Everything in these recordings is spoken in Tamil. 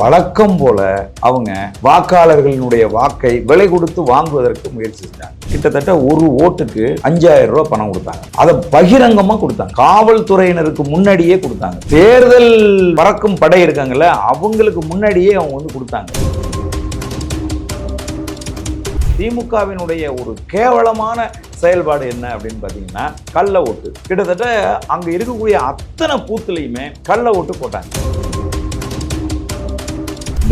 வழக்கம் போல அவங்க வாக்காளர்களினுடைய வாக்கை விலை கொடுத்து வாங்குவதற்கு முயற்சி செஞ்சாங்க. கிட்டத்தட்ட ஒரு ஓட்டுக்கு அஞ்சாயிரம் ரூபாய் பணம் கொடுத்தாங்க. அதை பகிரங்கமா கொடுத்தாங்க. காவல்துறையினருக்கு முன்னாடியே கொடுத்தாங்க. தேர்தல் பறக்கும் படை இருக்காங்கல்ல அவங்களுக்கு முன்னாடியே அவங்க வந்து கொடுத்தாங்க. திமுகவினுடைய ஒரு கேவலமான செயல்பாடு என்ன அப்படின்னு பார்த்தீங்கன்னா கள்ள ஓட்டு. கிட்டத்தட்ட அங்க இருக்கக்கூடிய அத்தனை பூத்துலையுமே கள்ள ஓட்டு போட்டாங்க.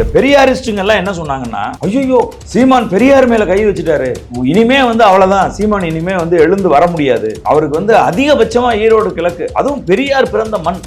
இந்த பெரியாரிஸ்டுங்க எல்லாம் என்ன சொன்னாங்கன்னா ஐயோ சீமான் பெரியார் மேல கை வச்சுட்டாரு. இனிமே வந்து அவ்வளவுதான். சீமான் இனிமே வந்து எழுந்து வர முடியாது. அவருக்கு வந்து அதிகபட்சமா ஈரோடு கிழக்கு அதுவும் பெரியார் பிறந்த மண்.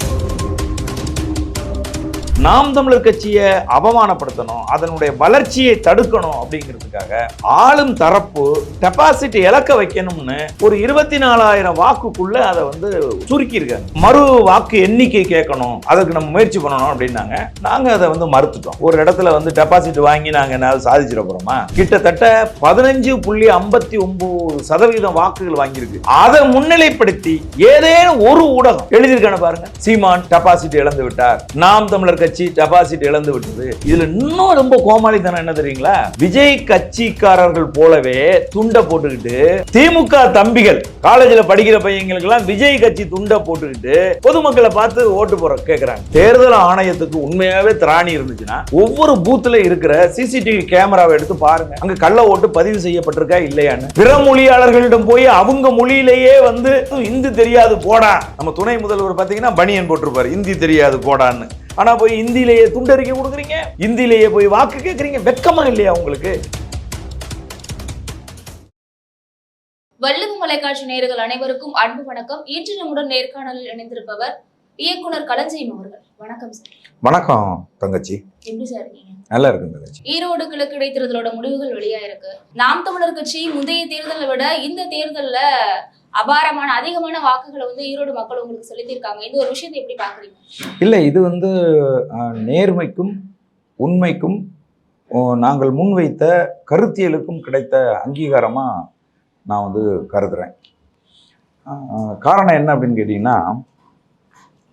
நாம் தமிழர் கட்சியை அவமானப்படுத்தணும் அதனுடைய வளர்ச்சியை தடுக்கணும் அப்படிங்கிறதுக்காக ஆளும் தரப்பு டெபாசிட் இழக்க வைக்கணும்னு ஒரு இருபத்தி நாலாயிரம் வாக்குக்குள்ள அதை வந்து சுருக்கியிருக்காங்க. மறு வாக்கு எண்ணிக்கை கேட்கணும் அதுக்கு நம்ம முயற்சி பண்ணணும் அப்படின்னாங்க. நாங்கள் அதை வந்து மறுத்துட்டோம். ஒரு இடத்துல வந்து டெபாசிட் வாங்கி நாங்கள் என்ன சாதிச்சிட போகிறோமா கிட்டத்தட்ட பதினஞ்சு புள்ளி ஐம்பத்தி ஒன்பது சதவீதம் வாக்குகள் வாங்கியிருக்கு. அதை முன்னிலைப்படுத்தி ஏதேனும் ஒரு ஊடகம் எழுதியிருக்கான பாருங்க. சீமான் டெபாசிட் இழந்து விட்டார். நாம் தமிழர் கட்சி டெபாசிட் இழந்து விட்டது. இதுல இன்னும் ரொம்ப கோமாளித்தனம் என்ன தெரியுங்களா? விஜய் கட்சிக்காரர்கள் போலவே துண்டை போட்டுக்கிட்டு திமுக தம்பிகள் காலேஜில் படிக்கிற பையங்களுக்கு எல்லாம் விஜய் கட்சி துண்டை போட்டுக்கிட்டு பொதுமக்களை பார்த்து ஓட்டு போற கேட்கிறாங்க தேர்தல் ஆணையத்துக்கு உண்மையாவே திராணி இருந்துச்சுன்னா ஒவ்வொரு பூத்துல இருக்கிற சிசிடிவி கேமராவை எடுத்து பாருங்க. அங்க கள்ள ஓட்டு பதிவு செய்யப்பட்டிருக்கா இல்லையான்னு. பிற மொழியாளர்களிடம் போய் அவங்க மொழியிலேயே வந்து இந்தி தெரியாது போடா. நம்ம துணை முதல்வர் பாத்தீங்கன்னா பனியன் போட்டிருப்பாரு இந்தி தெரியாது போடான்னு. ஆனா போய் இந்தியிலேயே துண்டறிக்கை கொடுக்குறீங்க? இந்தியிலேயே போய் வாக்கு கேட்குறீங்க வெக்கமா இல்லையா உங்களுக்கு? வள்ளுவ தொலைக்காட்சி நேயர்கள் அனைவருக்கும் அன்பு வணக்கம். இன்று நம்முடன் நேர்காணலில் இணைந்திருப்பவர் இயக்குனர் களஞ்சியம் அவர்கள். வணக்கம் சார். வணக்கம் தங்கச்சி. எப்படி சார் நல்லா இருக்கு தங்கச்சி. ஈரோடு கிழக்கு இடைத்தேர்தலோட முடிவுகள் வெளியாயிருக்கு. நாம் தமிழர் கட்சி முந்தைய தேர்தலை விட இந்த தேர்தல்ல அபாரமான அதிகமான வாக்குகளை வந்து ஈரோடு மக்கள் உங்களுக்கு செலுத்தியிருக்காங்க. இந்த ஒரு விஷயத்தை எப்படி பாக்குறீங்க இல்லை இது வந்து நேர்மைக்கும் உண்மைக்கும் நாங்கள் முன்வைத்த கருத்தியலுக்கும் கிடைத்த அங்கீகாரமாக நான் வந்து கருதுறேன். காரணம் என்ன அப்படின்னு கேட்டிங்கன்னா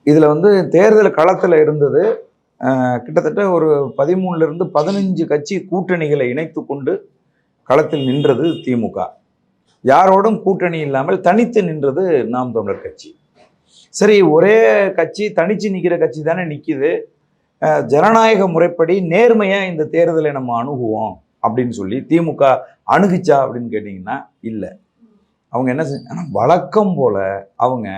இதில் வந்து தேர்தல் களத்தில் இருந்தது கிட்டத்தட்ட ஒரு பதிமூணுலேருந்து பதினஞ்சு கட்சி கூட்டணிகளை இணைத்து கொண்டு களத்தில் நின்றது திமுக. யாரோடும் கூட்டணி இல்லாமல் தனித்து நின்றது நாம் தமிழர் கட்சி. சரி ஒரே கட்சி தனிச்சு நிற்கிற கட்சி தானே நிற்கிது ஜனநாயக முறைப்படி நேர்மையாக இந்த தேர்தலை நம்ம அணுகுவோம் அப்படின்னு சொல்லி திமுக அணுகுச்சா அப்படின்னு கேட்டிங்கன்னா இல்லை. அவங்க என்ன செஞ்ச வழக்கம் போல் அவங்க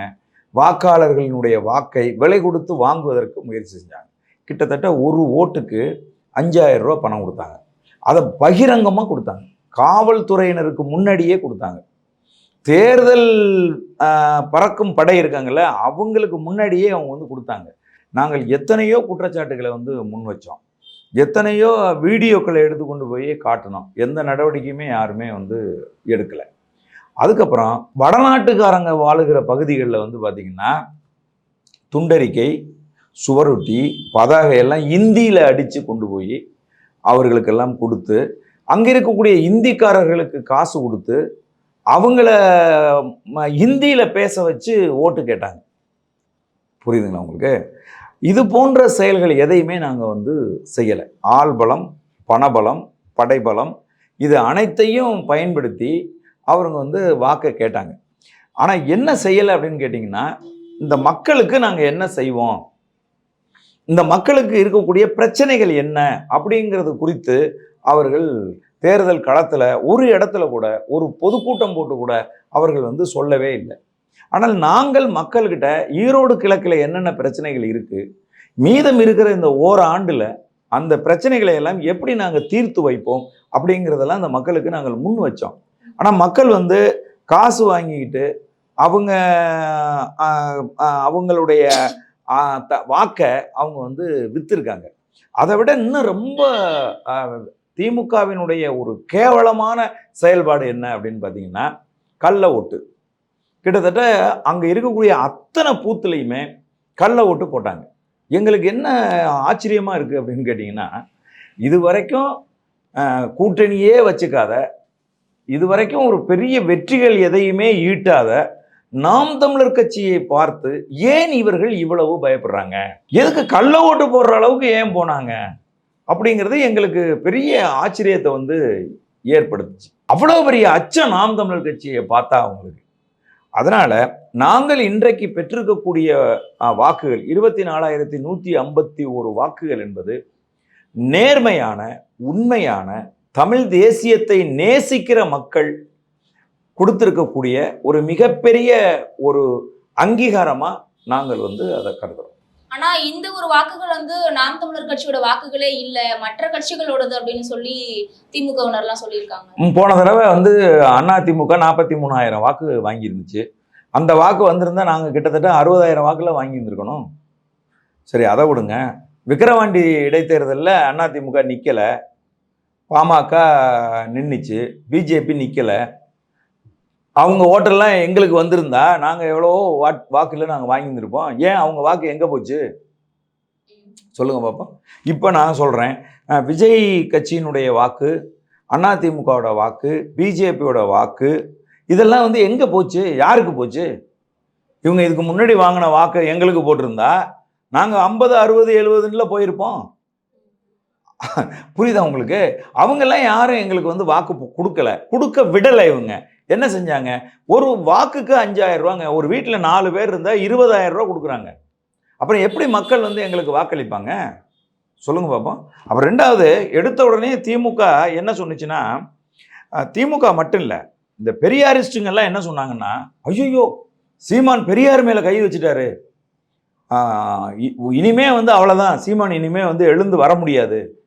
வாக்காளர்களினுடைய வாக்கை விலை கொடுத்து வாங்குவதற்கு முயற்சி செஞ்சாங்க. கிட்டத்தட்ட ஒரு ஓட்டுக்கு அஞ்சாயிரம் ரூபா பணம் கொடுத்தாங்க. அதை பகிரங்கமாக கொடுத்தாங்க. காவல்துறையினருக்கு முன்னாடியே கொடுத்தாங்க. தேர்தல் பறக்கும் படை இருக்காங்கல்ல அவங்களுக்கு முன்னாடியே அவங்க வந்து கொடுத்தாங்க. நாங்கள் எத்தனையோ குற்றச்சாட்டுகளை வந்து முன் வச்சோம். எத்தனையோ வீடியோக்களை எடுத்து கொண்டு போய் காட்டினோம். எந்த நடவடிக்கையுமே யாருமே வந்து எடுக்கலை. அதுக்கப்புறம் வடநாட்டுக்காரங்க வாழுகிற பகுதிகளில் வந்து பார்த்திங்கன்னா துண்டறிக்கை சுவரொட்டி பதாகை எல்லாம் இந்தியில் அடித்து கொண்டு போய் அவர்களுக்கெல்லாம் கொடுத்து அங்கே இருக்கக்கூடிய இந்திக்காரர்களுக்கு காசு கொடுத்து அவங்கள ம- பேச வச்சு ஓட்டு கேட்டாங்க. புரியுதுங்களா உங்களுக்கு? இது போன்ற செயல்கள் எதையுமே நாங்கள் வந்து செய்யலை. ஆள்பலம் பணபலம் படைபலம் இது அனைத்தையும் பயன்படுத்தி அவங்க வந்து வாக்கை கேட்டாங்க. ஆனால் என்ன செய்யலை அப்படின்னு கேட்டிங்கன்னா இந்த மக்களுக்கு நாங்கள் என்ன செய்வோம்? இந்த மக்களுக்கு இருக்கக்கூடிய பிரச்சனைகள் என்ன அப்படிங்கிறது குறித்து அவர்கள் தேர்தல் களத்தில் ஒரு இடத்துல கூட ஒரு பொதுக்கூட்டம் போட்டு கூட அவர்கள் வந்து சொல்லவே இல்லை. ஆனால் நாங்கள் மக்கள்கிட்ட ஈரோடு கிழக்கில் என்னென்ன பிரச்சனைகள் இருக்குது மீதம் இருக்கிற இந்த ஓராண்டில் அந்த பிரச்சனைகளை எல்லாம் எப்படி நாங்கள் தீர்த்து வைப்போம் அப்படிங்கிறதெல்லாம் அந்த மக்களுக்கு நாங்கள் முன் வச்சோம். ஆனால் மக்கள் வந்து காசு வாங்கிக்கிட்டு அவங்க அவங்களுடைய த- வாக்கை அவங்க வந்து விற்றுருக்காங்க அதை விட இன்னும் ரொம்ப திமுகவினுடைய ஒரு கேவலமான செயல்பாடு என்ன அப்படின்னு பார்த்தீங்கன்னா கள்ள ஓட்டு. கிட்டத்தட்ட அங்கே இருக்கக்கூடிய அத்தனை பூத்துலையுமே கள்ள ஓட்டு போட்டாங்க. எங்களுக்கு என்ன ஆச்சரியமாக இருக்குது அப்படின்னு கேட்டிங்கன்னா இது வரைக்கும் கூட்டணியே வச்சுக்காத இது வரைக்கும் ஒரு பெரிய வெற்றிகள் எதையுமே ஈட்டாத நாம் தமிழர் கட்சியை பார்த்து ஏன் இவர்கள் இவ்வளவு பயப்படுறாங்க? எதுக்கு கள்ள ஓட்டு போடுற அளவுக்கு ஏன் போனாங்க? அப்படிங்கிறது எங்களுக்கு பெரிய ஆச்சரியத்தை வந்து ஏற்படுத்துச்சு. அவ்வளோ பெரிய அச்சம் நாம் தமிழர் கட்சியை பார்த்தா அவங்களுக்கு. அதனால் நாங்கள் இன்றைக்கு பெற்றிருக்கக்கூடிய வாக்குகள் இருபத்தி நாலாயிரத்தி நூற்றி ஐம்பத்தி ஒரு வாக்குகள் என்பது நேர்மையான உண்மையான தமிழ் தேசியத்தை நேசிக்கிற மக்கள் கொடுத்துருக்கக்கூடிய ஒரு மிகப்பெரிய ஒரு அங்கீகாரமாக நாங்கள் வந்து அதை கருதுகிறோம் ஆனா இந்த ஒரு வாக்குகள் வந்து நாம் தமிழர் கட்சியோட வாக்குகளே இல்ல மற்ற கட்சிகளோடது அப்படின்னு சொல்லி திமுகவினர்லாம் சொல்லியிருக்காங்க. போன தடவை வந்து அண்ணா திமுக நாற்பத்தி மூணாயிரம் வாக்கு வாங்கியிருந்துச்சு. அந்த வாக்கு வந்திருந்தா நாங்கள் கிட்டத்தட்ட அறுபதாயிரம் வாக்கில் வாங்கியிருந்துருக்கணும். சரி அதை விடுங்க. விக்கிரவாண்டி இடைத்தேர்தலில் அதிமுக நிற்கலை பாமக நின்றுச்சு பிஜேபி நிற்கலை அவங்க ஓட்டெல்லாம் எங்களுக்கு வந்திருந்தா நாங்கள் எவ்வளோ வாட் வாக்கில் நாங்கள் வாங்கியிருந்திருப்போம். ஏன் அவங்க வாக்கு எங்கே போச்சு? சொல்லுங்கள் பாப்போம். இப்போ நான் சொல்கிறேன் விஜய் கட்சியினுடைய வாக்கு அதிமுகவோட வாக்கு பிஜேபியோட வாக்கு இதெல்லாம் வந்து எங்கே போச்சு? யாருக்கு போச்சு? இவங்க இதுக்கு முன்னாடி வாங்கின வாக்கு எங்களுக்கு போட்டிருந்தா நாங்கள் ஐம்பது அறுபது எழுபதுல போயிருப்போம். புரியுதா உங்களுக்கு? அவங்கெல்லாம் யாரும் எங்களுக்கு வந்து வாக்கு கொடுக்கல. கொடுக்க விடலை இவங்க. என்ன செஞ்சாங்க? ஒரு வாக்குக்கு அஞ்சாயிரம் ரூபாங்க. ஒரு வீட்டில் நாலு பேர் இருந்தால் இருபதாயிரம் ரூபா கொடுக்குறாங்க. அப்புறம் எப்படி மக்கள் வந்து எங்களுக்கு வாக்களிப்பாங்க? சொல்லுங்க பார்ப்போம் அப்புறம் ரெண்டாவது எடுத்த உடனே திமுக என்ன சொன்னுச்சுன்னா திமுக மட்டும் இல்லை இந்த பெரியாரிஸ்டுங்கெல்லாம் என்ன சொன்னாங்கன்னா ஐயோ சீமான் பெரியார் மேலே கை வச்சுட்டாரு. இ- இனிமே வந்து அவ்வளோதான் சீமான் இனிமே வந்து எழுந்து வர முடியாது.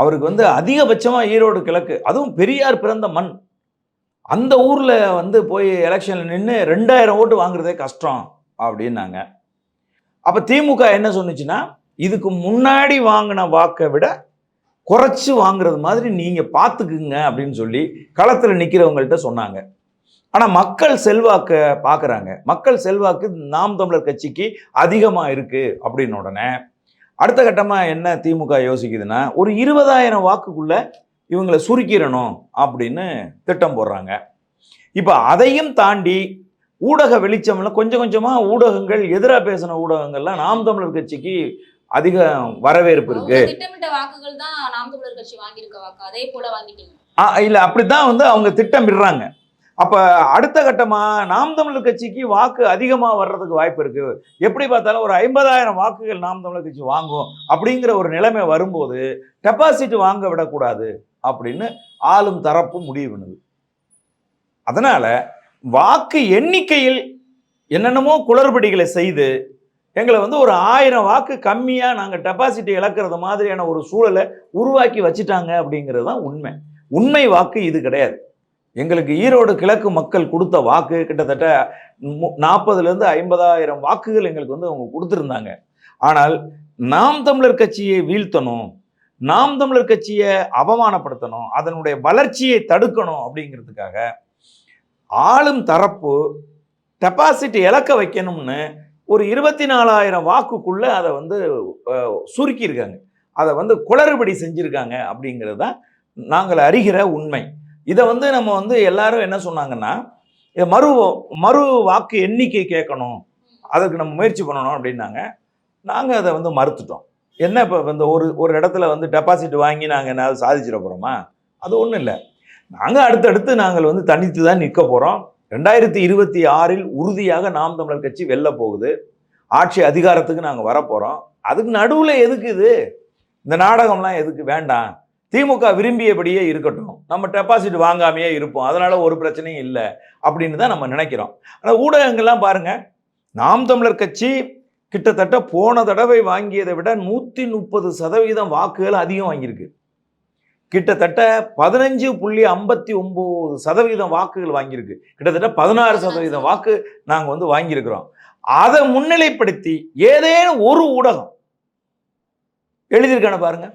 அவருக்கு வந்து அதிகபட்சமாக ஈரோடு கிழக்கு அதுவும் பெரியார் பிறந்த மண். அந்த ஊரில் வந்து போய் எலெக்ஷனில் நின்று ரெண்டாயிரம் ஓட்டு வாங்குறதே கஷ்டம் அப்படின்னாங்க. அப்போ திமுக என்ன சொன்னுச்சுன்னா இதுக்கு முன்னாடி வாங்கின வாக்கை விட குறைச்சி வாங்குறது மாதிரி நீங்கள் பார்த்துக்குங்க அப்படின்னு சொல்லி களத்தில் நிற்கிறவங்கள்ட்ட சொன்னாங்க. ஆனால் மக்கள் செல்வாக்கை பார்க்குறாங்க மக்கள் செல்வாக்கு நாம் தமிழர் கட்சிக்கு அதிகமாக இருக்குது அப்படின்னு உடனே அடுத்த கட்டமாக என்ன திமுக யோசிக்குதுன்னா ஒரு இருபதாயிரம் வாக்குக்குள்ள இவங்களை சுருக்கிடணும் அப்படின்னு திட்டம் போடுறாங்க. இப்போ அதையும் தாண்டி ஊடக வெளிச்சம்ல கொஞ்சம் கொஞ்சமாக ஊடகங்கள் எதிராக பேசின ஊடகங்கள்லாம் நாம் தமிழர் கட்சிக்கு அதிக வரவேற்பு இருக்கு. திட்டமிட்ட வாக்குகள் தான் நாம் தமிழர் கட்சி வாங்கியிருக்க வாக்கு. அதே போல வாங்கிட்டீங்க. ஆ இல்லை அப்படித்தான் வந்து அவங்க திட்டமிடுறாங்க. அப்போ அடுத்த கட்டமாக நாம் தமிழர் கட்சிக்கு வாக்கு அதிகமாக வர்றதுக்கு வாய்ப்பு இருக்குது எப்படி பார்த்தாலும் ஒரு ஐம்பதாயிரம் வாக்குகள் நாம் தமிழர் கட்சி வாங்கும் அப்படிங்கிற ஒரு நிலைமை வரும்போது டெபாசிட் வாங்க விடக்கூடாது அப்படின்னு ஆளும் தரப்பு முடிவு பண்ணுது. அதனால் வாக்கு எண்ணிக்கையில் என்னென்னமோ குளறுபடிகளை செய்து எங்களை வந்து ஒரு ஆயிரம் வாக்கு கம்மியாக நாங்கள் டெபாசிட் இழக்கிறது மாதிரியான ஒரு சூழலை உருவாக்கி வச்சுட்டாங்க அப்படிங்கிறது தான் உண்மை. உண்மை வாக்கு இது கிடையாது. எங்களுக்கு ஈரோடு கிழக்கு மக்கள் கொடுத்த வாக்கு கிட்டத்தட்ட மு- நாற்பதுலேருந்து ஐம்பதாயிரம் வாக்குகள் எங்களுக்கு வந்து அவங்க கொடுத்துருந்தாங்க. ஆனால் நாம் தமிழர் கட்சியை வீழ்த்தணும் நாம் தமிழர் கட்சியை அவமானப்படுத்தணும் அதனுடைய வளர்ச்சியை தடுக்கணும் அப்படிங்கிறதுக்காக ஆளும் தரப்பு டெபாசிட் இழக்க வைக்கணும்னு ஒரு இருபத்தி நாலாயிரம் வாக்குக்குள்ளே அதை வந்து சுருக்கியிருக்காங்க. அதை வந்து குளறுபடி செஞ்சுருக்காங்க அப்படிங்கிறது தான் நாங்கள் அறிகிற உண்மை. இதை வந்து நம்ம வந்து எல்லாரும் என்ன சொன்னாங்கன்னா இதை மறு மறு வாக்கு எண்ணிக்கை கேட்கணும். அதுக்கு நம்ம முயற்சி பண்ணணும் அப்படின்னாங்க. நாங்கள் அதை வந்து மறுத்துட்டோம். என்ன இப்போ இந்த ஒரு ஒரு இடத்துல வந்து டெபாசிட் வாங்கி நாங்கள் என்ன சாதிச்சிட போகிறோமா அது ஒன்றும் இல்லை. நாங்கள் அடுத்தடுத்து நாங்கள் வந்து தனித்து தான் நிற்க போகிறோம் ரெண்டாயிரத்தி இருபத்தி ஆறில் உறுதியாக நாம் தமிழர் கட்சி வெல்ல போகுது. ஆட்சி அதிகாரத்துக்கு நாங்கள் வரப்போகிறோம் அதுக்கு நடுவில் எதுக்கு இது? இந்த நாடகம்லாம் எதுக்கு? வேண்டாம். திமுக விரும்பியபடியே இருக்கட்டும். நம்ம டெபாசிட் வாங்காமையே இருப்போம். அதனால் ஒரு பிரச்சனையும் இல்லை அப்படின்னு தான் நம்ம நினைக்கிறோம். ஆனால் ஊடகங்கள்லாம் பாருங்கள் நாம் தமிழர் கட்சி கிட்டத்தட்ட போன தடவை வாங்கியதை விட நூற்றி முப்பது சதவீதம் வாக்குகள் அதிகம் வாங்கியிருக்கு. கிட்டத்தட்ட பதினஞ்சு புள்ளி ஐம்பத்தி ஒம்பது சதவீதம் வாக்குகள் வாங்கியிருக்கு. கிட்டத்தட்ட பதினாறு சதவீதம் வாக்கு நாங்கள் வந்து வாங்கியிருக்கிறோம். அதை முன்னிலைப்படுத்தி ஏதேனும் ஒரு ஊடகம் எழுதியிருக்கான பாருங்க.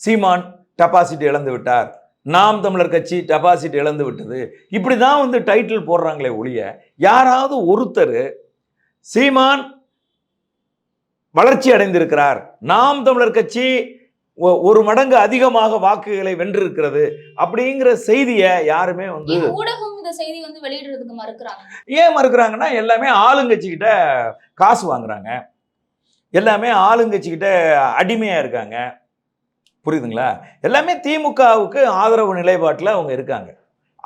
சீமான் டெபாசிட் இழந்து விட்டார். நாம் தமிழர் கட்சி டெபாசிட் இழந்து விட்டது. இப்படி தான் வந்து டைட்டில் போடுறாங்களே ஒழிய யாராவது ஒருத்தர் சீமான் வளர்ச்சி அடைந்திருக்கிறார். நாம் தமிழர் கட்சி ஒரு மடங்கு அதிகமாக வாக்குகளை வென்றிருக்கிறது அப்படிங்கிற செய்தியை யாருமே வந்து செய்தி வந்து வெளியிடுறதுக்கு மறுக்கிறாங்க. ஏன் மறுக்கிறாங்கன்னா எல்லாமே ஆளுங்கட்சிக்கிட்ட காசு வாங்குறாங்க. எல்லாமே ஆளுங்கட்சிக்கிட்ட அடிமையாக இருக்காங்க. புரியுதுங்களா? எல்லாமே திமுகவுக்கு ஆதரவு நிலைப்பாட்டில் அவங்க இருக்காங்க.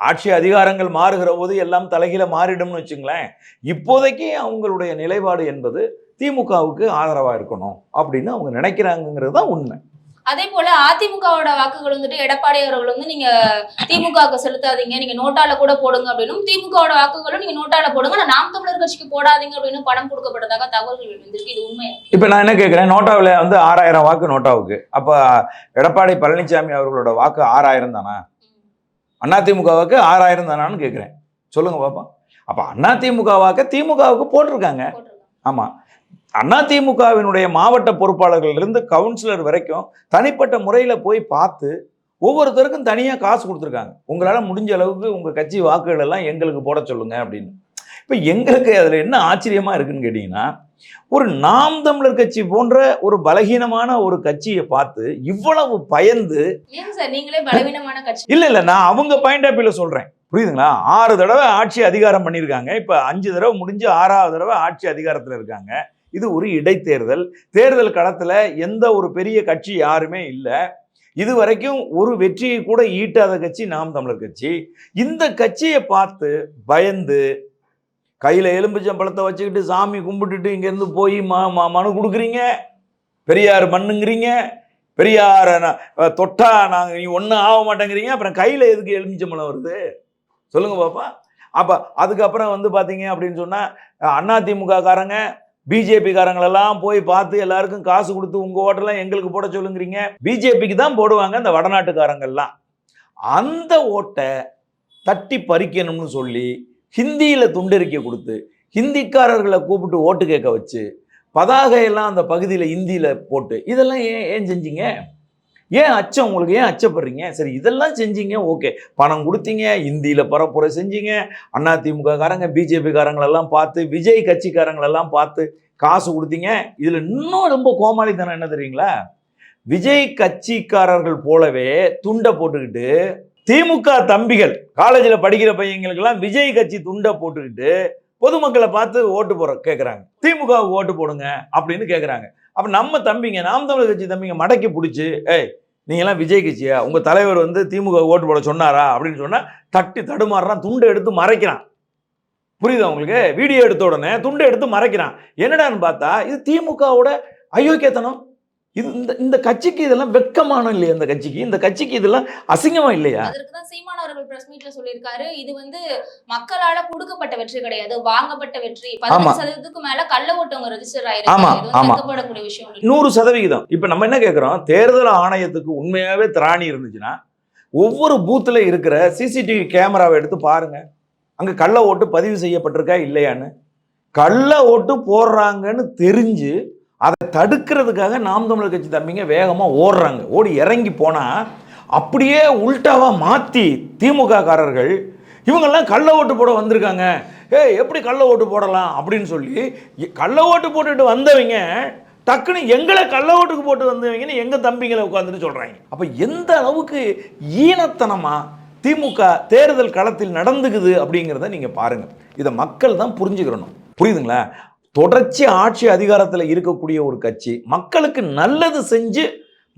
ஆட்சி அதிகாரங்கள் மாறுகிற போது எல்லாம் தலைகீழ மாறிடும்னு வச்சுங்களேன் இப்போதைக்கு அவங்களுடைய நிலைப்பாடு என்பது திமுகவுக்கு ஆதரவாக இருக்கணும் அப்படின்னு அவங்க நினைக்கிறாங்கங்கிறது தான் உண்மை. அதே போல அதிமுகவோட வாக்குகள் வந்துட்டு எடப்பாடி அவர்கள் வந்து நீங்க திமுகவுக்கு செலுத்தாதீங்க நீங்க நோட்டால கூட போடுங்க அப்படின்னும். திமுகவோட வாக்குகளும் நீங்க நோட்டால போடுங்க. ஆனா நாம் தமிழர் கட்சிக்கு போடாதீங்க அப்படின்னு பணம் கொடுக்கப்பட்டதாக தகவல்கள் வந்திருக்கு இது உண்மை. இப்போ நான் என்ன கேட்குறேன் நோட்டாவில் வந்து ஆறாயிரம் வாக்கு நோட்டாவுக்கு. அப்போ எடப்பாடி பழனிசாமி அவர்களோட வாக்கு ஆறாயிரம் தானா? அதிமுகவுக்கு ஆறாயிரம் தானான்னு கேட்குறேன் சொல்லுங்க பாப்பா அப்போ அதிமுக வாக்க திமுகவுக்கு போட்டிருக்காங்க. போட்டிருக்காங்க. ஆமாம் அதிமுகவினுடைய மாவட்ட பொறுப்பாளர்களிலிருந்து கவுன்சிலர் வரைக்கும் தனிப்பட்ட முறையில் போய் பார்த்து ஒவ்வொருத்தருக்கும் தனியாக காசு கொடுத்துருக்காங்க. உங்களால் முடிஞ்ச அளவுக்கு உங்கள் கட்சி வாக்குகள் எல்லாம் எங்களுக்கு போட சொல்லுங்க அப்படின்னு. இப்போ எங்களுக்கு அதில் என்ன ஆச்சரியமாக இருக்குன்னு கேட்டிங்கன்னா ஒரு நாம் தமிழர் கட்சி போன்ற ஒரு பலகீனமான ஒரு கட்சியை பார்த்து இவ்வளவு பயந்து ஏன் சார்? நீங்களே பலவீனமான கட்சி. இல்ல இல்ல நான் அவங்க பாயிண்ட் ஆஃப் சொல்றேன். புரியுதுங்களா? ஆறு தடவை ஆட்சி அதிகாரம் பண்ணியிருக்காங்க. இப்ப அஞ்சு தடவை முடிஞ்சு ஆறாவது தடவை ஆட்சி அதிகாரத்துல இருக்காங்க. இது ஒரு இடைத்தேர்தல். தேர்தல் களத்தில் எந்த ஒரு பெரிய கட்சி யாருமே இல்லை. இது வரைக்கும் ஒரு வெற்றியை கூட ஈட்டாத கட்சி நாம் தமிழர் கட்சி. இந்த கட்சியை பார்த்து பயந்து கையில் எலும்புச்சம்பழத்தை வச்சுக்கிட்டு சாமி கும்பிட்டுட்டு இங்கேருந்து போய் மா மனு கொடுக்குறீங்க? பெரியார் மண்ணுங்கிறீங்க? பெரியார தொட்டா நாங்கள் நீ ஒன்றும் ஆக மாட்டேங்கிறீங்க? அப்புறம் கையில் எதுக்கு எலுமிச்சம்பழம் வருது? சொல்லுங்க பாப்பா. அப்போ அதுக்கப்புறம் வந்து பார்த்தீங்க அப்படின்னு சொன்னால் அதிமுக காரங்க பிஜேபிக்காரங்களெல்லாம் போய் பார்த்து எல்லாருக்கும் காசு கொடுத்து உங்கள் ஓட்டெல்லாம் எங்களுக்கு போட சொல்லுங்கிறீங்க. பிஜேபிக்கு தான் போடுவாங்க இந்த வடநாட்டுக்காரங்கள்லாம். அந்த ஓட்டை தட்டி பறிக்கணும்னு சொல்லி ஹிந்தியில் துண்டறிக்கை கொடுத்து ஹிந்திக்காரர்களை கூப்பிட்டு ஓட்டு கேட்க வச்சு பதாகையெல்லாம் அந்த பகுதியில் ஹிந்தியில் போட்டு இதெல்லாம் ஏன் ஏன் செஞ்சீங்க? ஏன் அச்சம் உங்களுக்கு? ஏன் அச்சப்படுறீங்க? சரி இதெல்லாம் செஞ்சீங்க ஓகே. பணம் கொடுத்தீங்க இந்தியில் பரப்புரை செஞ்சீங்க. அதிமுக காரங்க பிஜேபி காரங்களெல்லாம் பார்த்து விஜய் கட்சிக்காரங்களெல்லாம் பார்த்து காசு கொடுத்தீங்க. இதில் இன்னும் ரொம்ப கோமாளித்தனம் என்ன தெரியுங்களா? விஜய் கட்சிக்காரர்கள் போலவே துண்டை போட்டுக்கிட்டு திமுக தம்பிகள் காலேஜில் படிக்கிற பையங்களுக்கெல்லாம் விஜய் கட்சி துண்டை போட்டுக்கிட்டு பொதுமக்களை பார்த்து ஓட்டு போட கேட்குறாங்க திமுகவுக்கு ஓட்டு போடுங்க அப்படின்னு கேட்குறாங்க அப்போ நம்ம தம்பிங்க நாம் தமிழர் கட்சி தம்பிங்க மடக்கி பிடிச்சி ஏய் நீங்களாம் விஜய் கட்சியா? உங்கள் தலைவர் வந்து திமுக ஓட்டு போட சொன்னாரா? அப்படின்னு சொன்னால் தட்டி தடுமாறுறான் துண்டை எடுத்து மறைக்கிறான். புரியுதா உங்களுக்கு? வீடியோ எடுத்த உடனே துண்டை எடுத்து மறைக்கிறான். என்னடான்னு பார்த்தா இது திமுகவோட அயோக்கியத்தனம். இது இந்த இந்த கட்சிக்கு இதெல்லாம் வெட்கமானம் இல்லையா இந்த கட்சிக்கு? இந்த கட்சிக்கு இதெல்லாம் அசிங்கமா இல்லையா? அதற்கு தான் சீமான் அவர்கள் பிரஸ் மீட்ல சொல்லியிருக்காரு. இது வந்து மக்களால கொடுக்கப்பட்ட வெற்றி கிடையாது. வாங்கப்பட்ட வெற்றி. பதினஞ்சு சதவீதத்துக்கு மேல கள்ள ஓட்டவங்க ரெஜிஸ்டர் ஆயிருக்கு விஷயம். நூறு சதவிகிதம். இப்போ நம்ம என்ன கேட்குறோம் தேர்தல் ஆணையத்துக்கு உண்மையாகவே திராணி இருந்துச்சுன்னா ஒவ்வொரு பூத்தில் இருக்கிற சிசிடிவி கேமராவை எடுத்து பாருங்க. அங்கே கள்ள ஓட்டு பதிவு செய்யப்பட்டிருக்கா இல்லையான்னு. கள்ள ஓட்டு போடுறாங்கன்னு தெரிஞ்சு அதை தடுக்கிறதுக்காக நாம் தமிழர் கட்சி தம்பிங்க வேகமாக ஓடுறாங்க. ஓடி இறங்கி போனால் அப்படியே உல்டாவாக மாற்றி திமுககாரர்கள் இவங்கெல்லாம் கள்ள ஓட்டு போட வந்திருக்காங்க. ஏ எப்படி கள்ள ஓட்டு போடலாம் அப்படின்னு சொல்லி கள்ள ஓட்டு போட்டுட்டு வந்தவங்க டக்குன்னு எங்களை கள்ள ஓட்டுக்கு போட்டு வந்தவங்கன்னு எங்கள் தம்பிங்களை உட்காந்துட்டு சொல்கிறாங்க அப்போ எந்த அளவுக்கு ஈனத்தனமாக திமுக தேர்தல் களத்தில் நடந்துக்குது அப்படிங்கிறத நீங்கள் பாருங்கள் இதை மக்கள் தான் புரிஞ்சுக்கிறணும். புரியுதுங்களா? தொடர்ச்சி ஆட்சி அதிகாரத்தில் இருக்கக்கூடிய ஒரு கட்சி மக்களுக்கு நல்லது செஞ்சு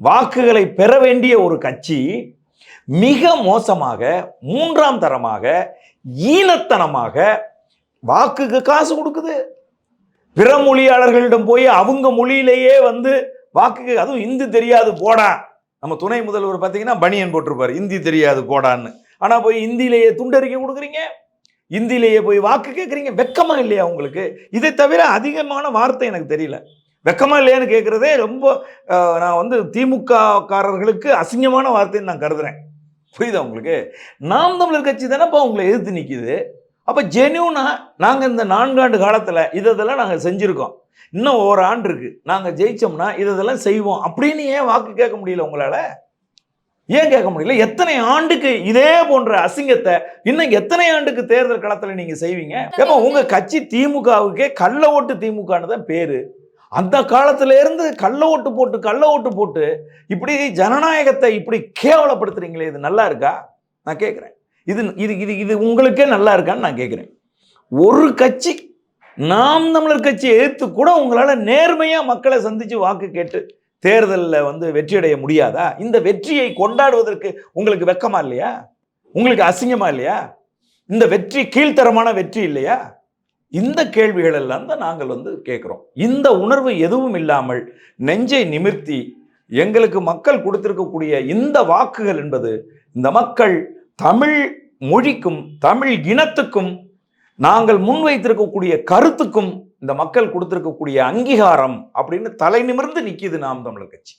வாக்குகளை பெற வேண்டிய ஒரு கட்சி மிக மோசமாக மூன்றாம் தரமாக ஈனத்தனமாக வாக்குக்கு காசு கொடுக்குது. பிற மொழியாளர்களிடம் போய் அவங்க மொழியிலேயே வந்து வாக்குக்கு அதுவும் இந்தி தெரியாது போடா. நம்ம துணை முதல்வர் பார்த்தீங்கன்னா பனியன் போட்டிருப்பார் இந்தி தெரியாது போடான்னு. ஆனால் போய் இந்தியிலேயே துண்டறிக்கை கொடுக்குறீங்க. இந்தியிலேயே போய் வாக்கு கேட்குறீங்க வெக்கமா இல்லையா உங்களுக்கு? இதை தவிர அதிகமான வார்த்தை எனக்கு தெரியல. வெக்கமா இல்லையான்னு கேட்குறதே ரொம்ப நான் வந்து திமுககாரர்களுக்கு அசிங்கமான வார்த்தைன்னு நான் கருதுறேன். புரியுதா உங்களுக்கு? நாம் தமிழர் கட்சி தானேப்பா உங்களை எதிர்த்து நிற்கிது அப்போ ஜெனியூனாக நாங்கள் இந்த நான்காண்டு காலத்தில் இதெல்லாம் நாங்கள் செஞ்சுருக்கோம். இன்னும் ஒரு ஆண்டு இருக்குது நாங்கள் ஜெயித்தோம்னா இதெல்லாம் செய்வோம். அப்படின்னு ஏன் வாக்கு கேட்க முடியல உங்களால்? ஏன் கேட்க முடியல? எத்தனை ஆண்டுக்கு இதே போன்ற அசிங்கத்தை இன்னும் எத்தனை ஆண்டுக்கு தேர்தல் களத்தில் நீங்கள் செய்வீங்க? ஏப்பா உங்கள் கட்சி திமுகவுக்கே கள்ள ஓட்டு திமுகன்னு தான் பேர். அந்த காலத்துல இருந்து கள்ள ஓட்டு போட்டு கள்ள ஓட்டு போட்டு இப்படி ஜனநாயகத்தை இப்படி கேவலப்படுத்துறீங்களே இது நல்லா இருக்கா? நான் கேட்குறேன். இது இது இது இது உங்களுக்கே நல்லா இருக்கான்னு நான் கேட்குறேன். ஒரு கட்சி நாம் தமிழர் கட்சியை எதிர்த்து கூட உங்களால் நேர்மையாக மக்களை சந்தித்து வாக்கு கேட்டு தேர்தலில் வந்து வெற்றியடைய முடியாதா? இந்த வெற்றியை கொண்டாடுவதற்கு உங்களுக்கு வெக்கமா இல்லையா? உங்களுக்கு அசிங்கமா இல்லையா? இந்த வெற்றி கீழ்த்தரமான வெற்றி இல்லையா? இந்த கேள்விகள் எல்லாம் தான் நாங்கள் வந்து கேட்குறோம். இந்த உணர்வு எதுவும் இல்லாமல் நெஞ்சை நிமிர்த்தி எங்களுக்கு மக்கள் கொடுத்திருக்கக்கூடிய இந்த வாக்குகள் என்பது இந்த மக்கள் தமிழ் மொழிக்கும் தமிழ் இனத்துக்கும் நாங்கள் முன்வைத்திருக்கக்கூடிய கருத்துக்கும் இந்த மக்கள் கொடுத்துருக்கக்கூடிய அங்கீகாரம் அப்படின்னு தலை நிமிர்ந்து நிற்கிது நாம் தமிழர் கட்சி.